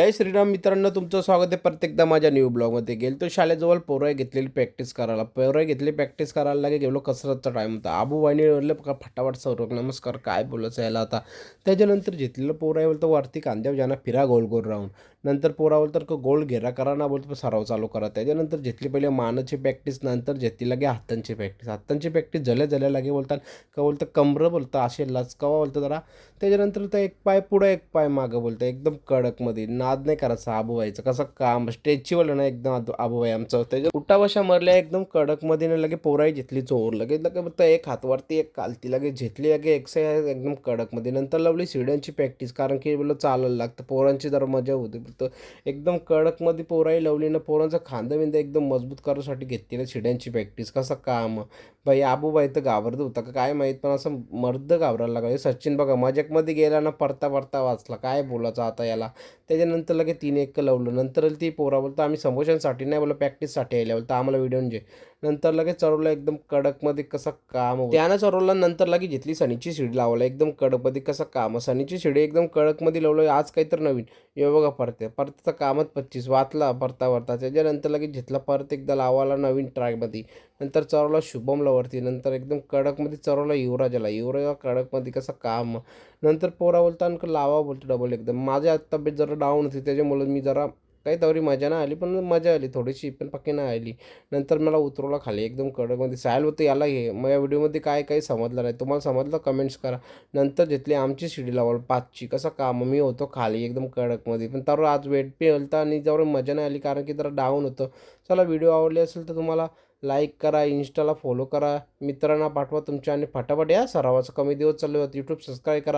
जय श्रीराम मित्रांनो तुमचं स्वागत आहे प्रत्येकदा माझ्या न्यू ब्लॉगमध्ये गेलो तो शाळेजवळ पोरं घेतलेली प्रॅक्टिस करायला. पोरं घेतली प्रॅक्टिस करायला लागे गेलो कसरतचा टाईम होता. आबू वाहिनी म्हणलं फटाफट सौरभ नमस्कार काय बोलायचं यायला आता. त्याच्यानंतर घेतलेलं पोरं आहे बोलतं वरती कांद्यावर ज्यांना फिरा गोल गोल राहून नंतर पोरावलं तर का गोल घेरा करा ना बोलतो सराव चालू करा त्याच्यानंतर घेतली पहिले मानाची प्रॅक्टिस नंतर घेतली लागे हातांची प्रॅक्टिस हातांची प्रॅक्टिस झाल्या झाल्या लागे बोलतात. का बोलतं कमरं बोलतं असे लचकावा बोलतं जरा. त्याच्यानंतर तर एक पाय पुढं एक पाय मागं बोलतं. एकदम कडकमध्ये. नाद नाही करायचा आबूबाईचं. कसं काम स्ट्रेचीवालं ना एकदम आबू व्हाय आमचं. त्याच्या उठावशा मरल्या एकदम कडकमध्ये ना लगे पोराई घेतली चोर लगेच लगे फक्त एक हातवरती एक कालती लगे घेतली लगे एक्सरसाइज एकदम कडकमध्ये नंतर लावली शिड्यांची प्रॅक्टिस कारण की बोललं चालायला लागतं. पोरांची जरा मजा होते. तर एकदम कडकमध्ये पोराई लावली ना पोरांचं खांदा बिंदा एकदम मजबूत करायसाठी घेतली ना शिड्यांची प्रॅक्टिस कसं काम? बाई आबूबाई तर घाबरत होता का? काय माहीत पण असं मर्द घाबरायला लागला सचिन बघा मजाकमध्ये गेला ना परता परता वाचला. काय बोलायचं आता याला? त्याच्यानंतर लगे तीन एक लावलं. नंतर ती पोरा बोलतो आम्ही समोशांसाठी नाही बोला प्रॅक्टिससाठी यायला बोलतं आम्हाला व्हिडिओ म्हणजे. नंतर लगेच चरवला एकदम कडकमध्ये कसं काम त्यानं चरवला नंतर लगे घेतली सनीची शिडी लावला एकदम कडकमध्ये कसं काम सनीची शिडी एकदम कडकमध्ये लावलं. आज काहीतरी नवीन. हे बघा परते परतीचं कामच पच्चीस. वाचला परता वरता. त्याच्यानंतर लगेच घेतला. परत एकदा लावायला नवीन ट्रॅकमध्ये. नंतर चरवला शुभमला वरती नंतर एकदम कडकमध्ये चरवला युवराजाला. युवराजा कडकमध्ये कसं काम. नंतर पोरा बोलता लावा बोलतो डबल एकदम. माझ्या तब्येत जरा डाऊन होती. त्याच्यामुळे मी जरा काही तरी मजा नाही आली पण मजा आली थोडीशी पण पक्की नाही आली. नंतर मला उतरवला खाली एकदम कडकमध्ये सायल होतं याला हे मग या व्हिडिओमध्ये काय काही समजलं नाही. तुम्हाला समजलं कमेंट्स करा. नंतर घेतली आमची शिडी लावाल पाचची कसं काम? मी होतो खाली एकदम कडकमध्ये पण तर आज वेट पे होता आणि जवळ मजा नाही आली कारण की जरा डाऊन होतं. चला व्हिडिओ आवडले असेल तर तुम्हाला लाईक करा इंस्टाला फॉलो करा. मित्रांना पाठवा तुमच्या आणि फटाफट या सरावाचं कमी दिवस चालू होतं. यूट्यूब सबस्क्राईब करा.